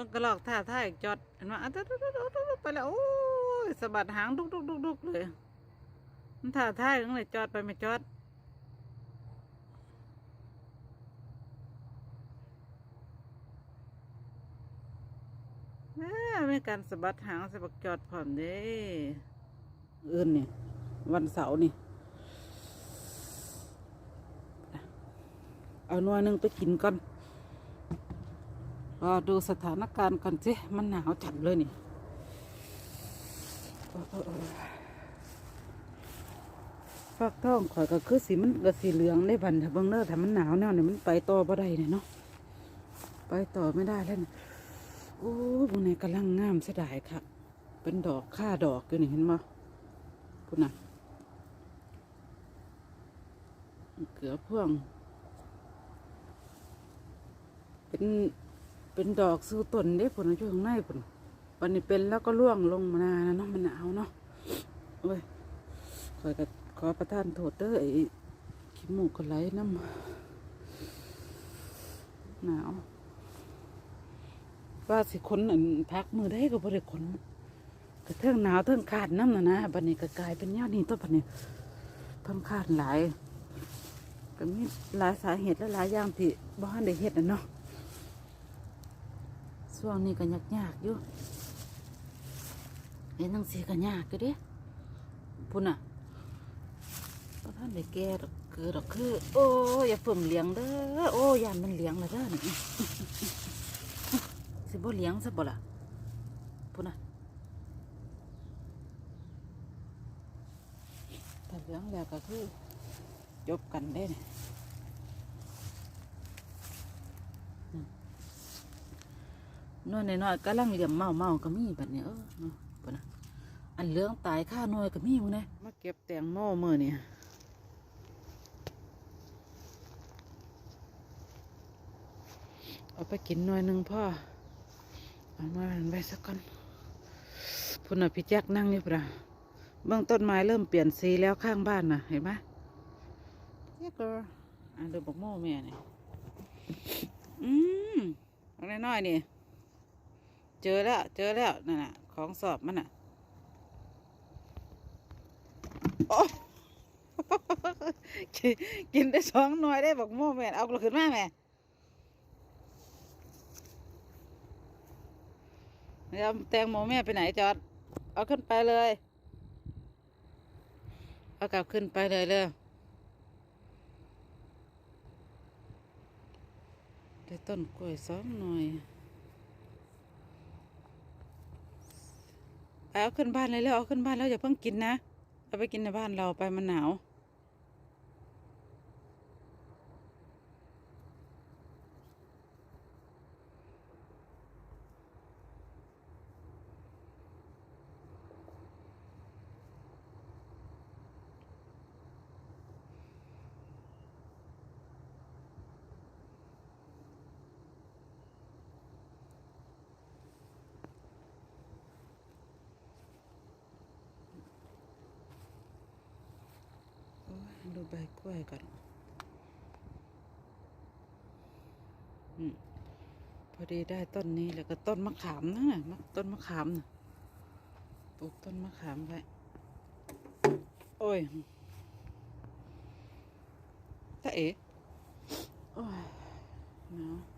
มันกระลอกท่าท่าอีกจอดเห็นไหมอะตุ๊ดไปแล้วโอ้ยสะบัดหางดุกดุกดุกดุกเลยมันท่าท่าอย่างไรจอดไปไม่จอดแม่ไม่การสะบัดหางสะบัดจอดผ่อมเด้อื่นนี่วันเสาร์นี่เอาหน่วยหนึงไปกินก่อน รอดูสถานการณ์ก่อนสิมันหนาวจัดเลยนี่ฟากท้องข่อยก็คือสีมันก็สีเหลืองได้บันถ้าเบิ่งเด้อถ้ามันหนาวแนวนี่มันไปต่อบ่ได้เนี่ยเนาะไปต่อไม่ได้แล้วนี่โอ้ยพวกนี้กำลังงามเสียดายค่ะ เป็นดอกค่าดอกอยู่นี่เห็นมั้ยพุ่นน่ะเกือพ่วงเป็น เป็นดอกสู้ต้นเด้ผลอยู่ข้างในผลวันนี้เป็นแล้วก็ร่วงลงมานะเนาะมันหนาวเนาะโอ้ยขอยก็ขอประทานโทษเด้อไอ้ขี้มูกก็ไหลน้ำหนาวว่าสิคนอันพักมือได้ก็บ่ได้คนก็เทิงหนาวเทิงขาดน้ำนะนะบัดนี้ก็กลายเป็นแนวนี้ตัวบัดนี้เพิ่งขาดหลายก็มีหลายสาเหตุและหลายอย่างที่บ้านได้เฮ็ดนะเนาะ ช่วงนี้ก็ยากยากอยู่เห็นทั้งสีก็ยากอยู่เด้พุ่นอะเพระท่านได้แก่ดอกคือดอกคือ โอ้ยอย่าเพิ่มเลี้ยงเด้อโอ้ยานมันเลี้ยงและเด้อนี่สิบ่เลี้ยงซะบ่ล่ะพุ่นอะถ้าเลี้ยงแล้วก็คือจบกันได้เนี่ย น้อยน้อยๆกำลังเหลี่ยมเมาเมาๆก็มีแบบนี้เออเนาะปะนะอันเหลืองตายค่าหน่อยก็มีมึงเนี่ยมาเก็บแตงโมมือนี่เอาไปกินหน่อยหนึ่งพ่อเอามาหันไปสักก่อนพุ่นน่ะพี่แจ๊กนั่งอยู่ปะเบื้องต้นไม้เริ่มเปลี่ยนสีแล้วข้างบ้านน่ะเห็นไหมเจ๊กออะดูบอกโม่แม่นี่อืมเอาน้อยๆนี่ เจอแล้ว เจอแล้วนั่นน่ะ ของสอบมันน่ะโอ้กินกินได้สองหน่วยได้บอกโม่แม่เอากระขึ้นมาแม่เดี๋ยวแตงโมแม่ไปไหนจอด เอาขึ้นไปเลย เอากลับขึ้นไปเลยเลยได้ต้นกล้วยสองหน่วย เอาขึ้นบ้านเลยแล้วเอาขึ้นบ้านแล้วอย่าเพิ่งกินนะ เอาไปกินในบ้านเราไปมันหนาว ดูใบกล้วยก่อนอพอดีได้ต้นนี้แล้วก็ต้นมะขามนะมะต้นมะขามนะปลูกต้นมะขามไว้โอ้ยตาเอ๋โอ้ยหนาวต้นอันนี้สิเนางามแท้ละ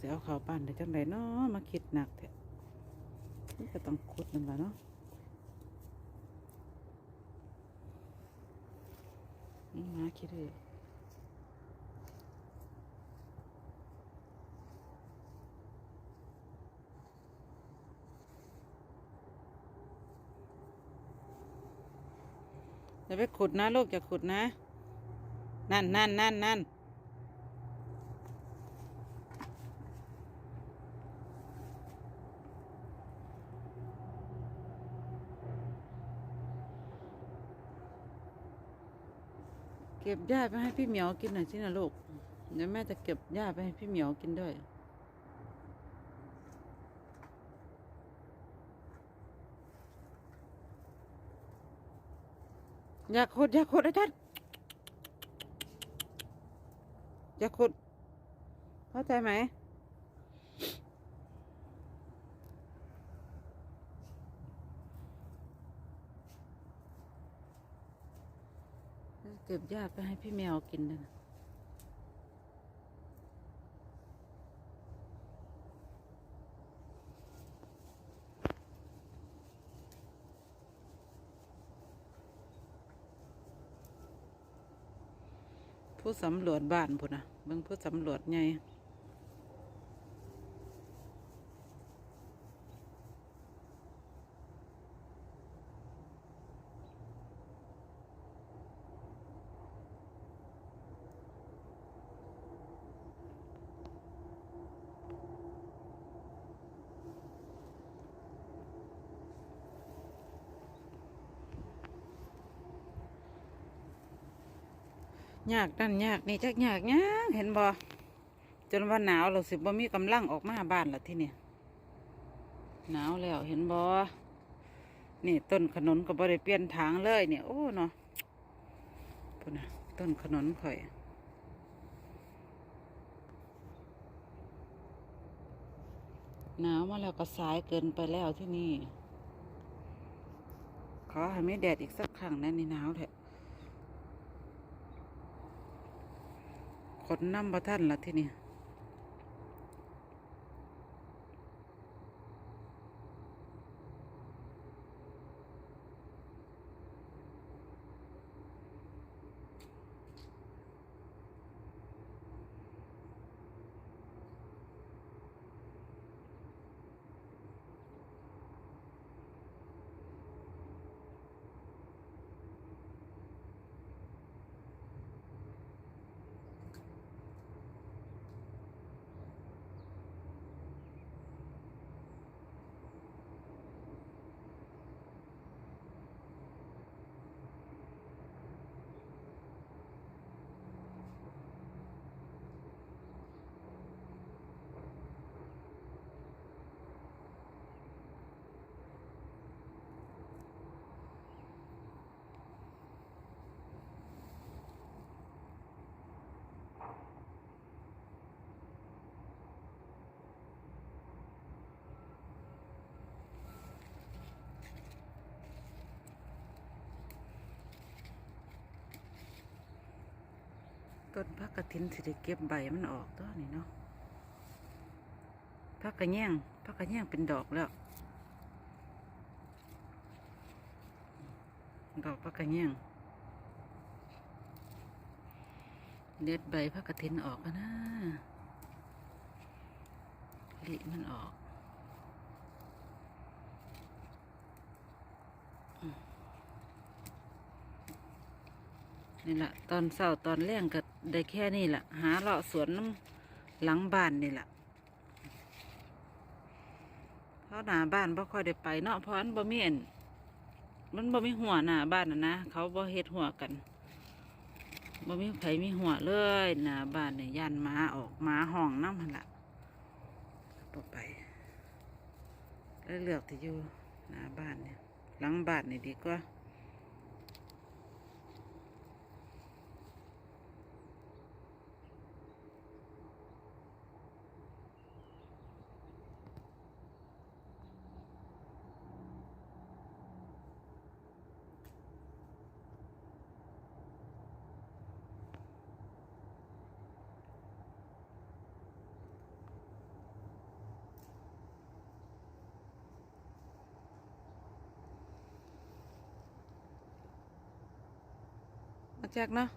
เสียเอาเขาปั่นได้จังไรเนาะมาคิดหนักเถอะนี่ก็ต้องขุดมันละเนาะมาคิดเลยจะไปขุดนะลูกจะขุดนะ นั่นนั่นนั่นนั่น ก็บหญ้าไปให้พี่เหมียวกินหน่อยสินะลูก เดี๋ยวแม่จะเก็บหญ้าไปให้พี่เหมียวกินด้วย อยากขุดอยากขุดไอ้ท่านอยากขุด เข้าใจไหม เก็บหญ้าไปให้พี่แมวกินนะผู้สำรวจบ้านพุ่นนะเบิ่งผู้สำรวจไง ยากนั่นยากนี่จักยากยากเห็นบ่จนว่าหนาวเราสิบ่มีกำลังออกมาบ้านละที่นี่หนาวแล้วเห็นบ่นี่ต้นขนุนก็บ่ได้เปลี่ยนทางเลยเนี่ยโอ้เนาะพุ่นนะต้นขนุนข่อยหนาวมาแล้วก็สายเกินไปแล้วที่นี่ ขอให้ไม่แดดอีกสักครั้งนะนี่หนาวแท้ข นน้ำประท่านละที่นี่ ต้นพักกระถินสิได้เก็บใบมันออกตัวนี่เนาะพักกระแยงพักกระแยงเป็นดอกแล้ว ดอกพักกระแยงเด็ดใบพักกระถินออกนะลิมันออกนี่แหละตอนเช้าตอนแรงก็ ได้แค่นี้แหละหาเลาะสวนน้ำหลังบ้านนี่แหละเพราะหน้าบ้านบ่ค่อยได้ไปเนาะเพราะอันบ่มีอันมันบ่มีหัวหน้าบ้านนะนะเขาบ่เฮ็ดหัวกันบ่มีไผมีหัวเลยหน้าบ้านเนี่ยย่านหมาออกมาห้องน้ำหั่นละบ่ไปแล้วเลือกที่อยู่หน้าบ้านเนี่ยหลังบ้านนี่ดีกว่า แจ็คเนาะ